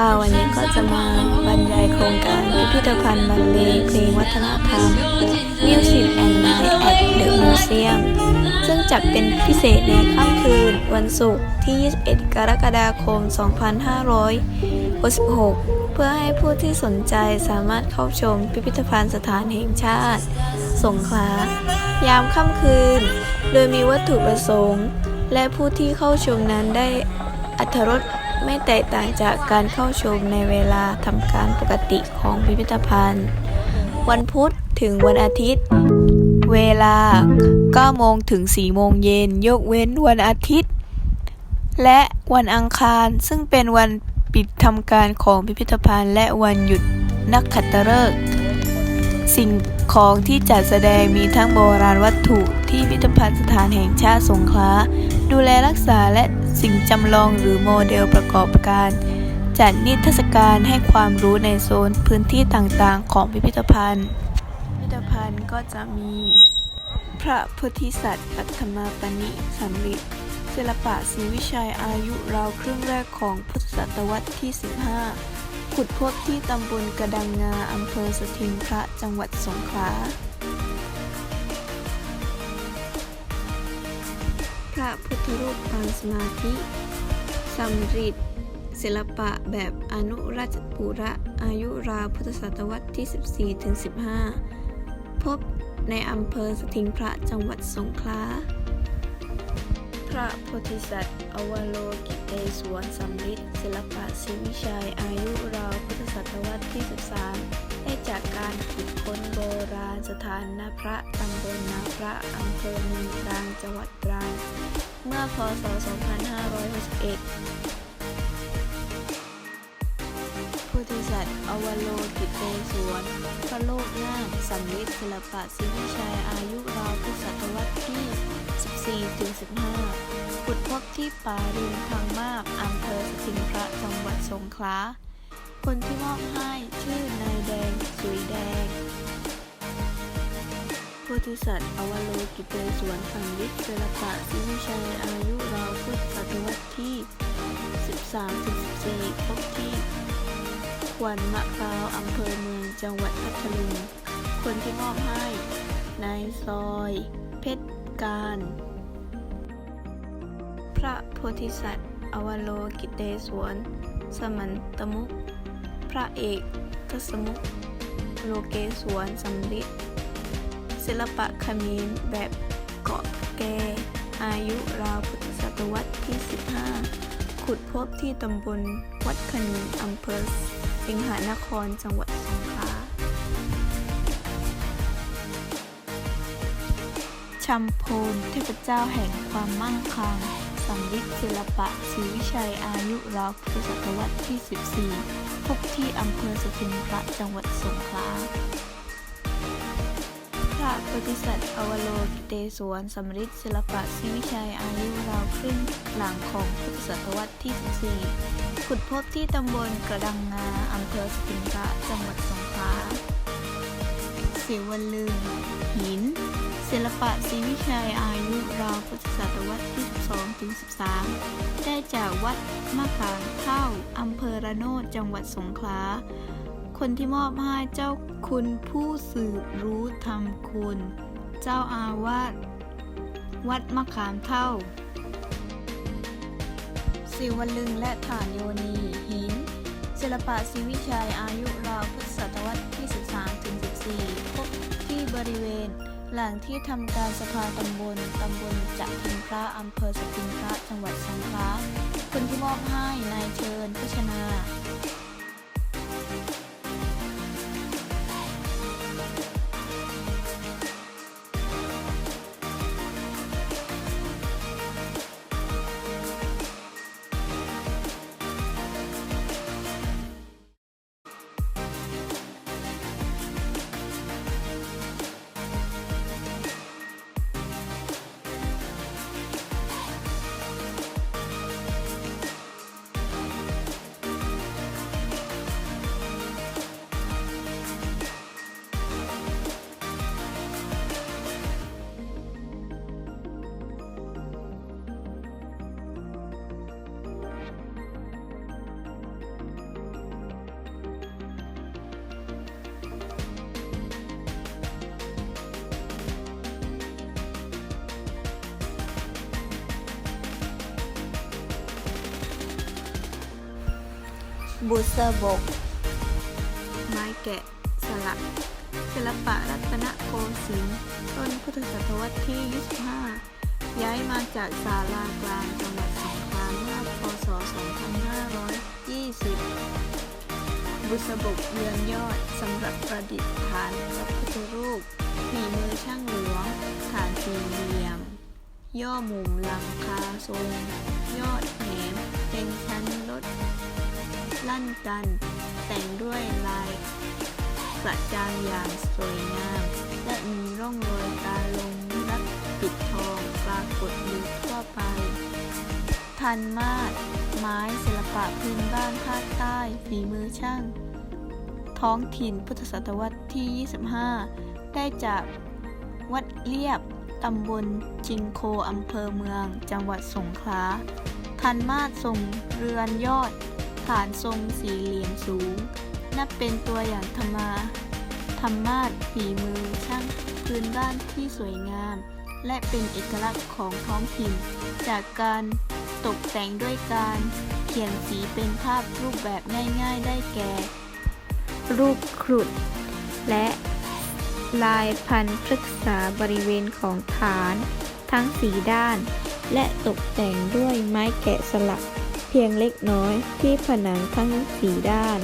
ค่ะวันนี้ก็จะมาบรรยายโครงการพิพิธภัณฑ์บรรเลงเพลงวัฒนธรรม Music and Night at the Museum ซึ่งจัดเป็นพิเศษในค่ำคืนวันศุกร์ที่ 21 กรกฎาคม 2566 เพื่อให้ผู้ที่สนใจสามารถเข้าชมพิพิธภัณฑ์สถานแห่งชาติ สงขลายามค่ำคืน โดยมีวัตถุประสงค์ และผู้ที่เข้าชมนั้นได้อัธรส ไม่แตกต่างจากการเข้าชมในเวลาทำการปกติของพิพิธภัณฑ์ วันพุธถึงวันอาทิตย์ เวลา 9 โมงถึง 4 โมงเย็น ยกเว้นวันอาทิตย์ และวันอังคารซึ่งเป็นวันปิดทำการของพิพิธภัณฑ์ และวันหยุดนักขัตฤกษ์สิ่งของที่จัดแสดงมีทั้งโบราณวัตถุที่พิพิธภัณฑ์สถานแห่งชาติสงขลา ดูแลรักษาและสิ่งจำลองหรือโมเดลประกอบการ จัดนิทรรศการให้ความรู้ในโซนพื้นที่ต่างๆ ของพิพิธภัณฑ์ พิพิธภัณฑ์ก็จะมี พระพุทธิสัตว์ปัทมาปณิสำริดศิลปะศรีวิชัยอายุราวครึ่งแรกของพุทธศตวรรษที่ 15 ขุดพบที่ตำบลกระดังงาอำเภอสถิงพระจังหวัดสงขลา ระพุทธรูปปางสมาธิสำริดศิลปะแบบอนุราชปุระอายุราวพุทธศตวรรษที่ 14-15 พบในอำเภอสถิงพระจังหวัดสงขลา พระโพธิสัตว์ อวโลกิเตศวรสำริดศิลปะศรีวิชัย อายุราวพุทธศตวรรษที่ 13 จากการขุดค้นโบราณสถานนาพระตำบลนาพระอำเภอเมืองตรังจังหวัดตรังเมื่อพศ 2561โพธิสัตว์อวโลกิเตศวรพระโลกงามสำริดศิลปะศรีวิชัยอายุราวพุทธศตวรรษที่ 14-15ขุดพบที่ป่าริมพังมาบอำเภอสิงพระจังหวัดสงขลา คนที่มอบให้ชื่อนายแดง สุยแดง โพธิสัตว์อวโลกิเตศวรสำริดศิลปะศรีวิชัยอายุราวพุทธศตวรรษที่ 13-14พบที่ควันมะพร้าวอำเภอเมืองจังหวัดพัทลุง คนที่มอบให้ นายซอย เพชรการ พระโพธิสัตว์ อวโลกิเตศวรสมันตมุขพ ระเอกทศมุขโลเกศวรสำริดศิลปะเขมินแบบเกาะแก อายุราวพุทธศตวรรษที่ 15 ขุดพบที่ตำบลวัดขนุนอำเภอสิงหานครจังหวัดสงขลาชัมพูนเทพเจ้าแห่งความมั่งคั่งสำริดศิลปะศรีวิชัยอายุราวพุทธศตวรรษที่ 14 พบที่อำเภอสถิงพระจังหวัดสงขลา พระโพธิสัตว์อวโลกิเตศวรสำริดศิลปะศรีวิชัยอายุราวครึ่งหลังของพุทธศตวรรษที่ 14 ขุดพบที่ตำบลกระดังงาอำเภอสถิงพระจังหวัดสงขลาศิวลึงหิน ศิลปะศรีวิชัยอายุราวพุทธศตวรรษที่ 12 ถึง 13 ได้จากวัดมะขามเท่าอำเภอระโนดจังหวัดสงขลา คนที่มอบให้เจ้าคุณผู้สืบรู้ธรรมคุณ เจ้าอาวาสวัดมะขามเท่า ศิวลึงและฐานโยนีหิน ศิลปะศรีวิชัยอายุราวพุทธศตวรรษที่ 13 ถึง 14 พบที่บริเวณ หลังที่ทำการสภาตำบลตำบลจักทินพระอำเภอสติงพระจังหวัดสงขลาคนที่มอบให้นายเชิญพิชนา บุษบก ไม้แกะสลักศิลปะรัตนโกสินทร์ต้นพุทธศตวรรษที่ 25 ย้ายมาจากศาลากลางจังหวัดสงขลาเมื่อพศ 2520 บุษบกเรือนยอดสำหรับประดิษฐานพระพุทธรูปฝีมือช่างหลวงฐานสี่เหลี่ยม ย่อมุมหลังคาทรงยอด ลั่นกัน แต่งด้วยลายกระจางอย่างสวยงาม และมีร่องรอยการลงรักปิดทองปรากฏอยู่ทั่วไป ทันมาศไม้ศิลปะพื้นบ้านภาคใต้ฝีมือช่าง ท้องถิ่นพุทธศตวรรษที่ 25 ได้จากวัดเลียบตำบลจิงโคอำเภอเมือง จังหวัดสงขลา ทันมาศทรงเรือนยอด ฐานทรงสี่เหลี่ยมสูง นับเป็นตัวอย่างธรรมาธรรมาศฝีมือช่างพื้นบ้านที่สวยงาม และเป็นเอกลักษณ์ของท้องถิ่น จากการตกแต่งด้วยการเขียนสีเป็นภาพรูปแบบง่ายๆได้แก่ รูปครุฑและลายพันพฤกษาบริเวณของฐาน ทั้งสีด้าน และตกแต่งด้วยไม้แกะสลัก พียงเล็กน้อยที่ผนังทั้งสีด้าน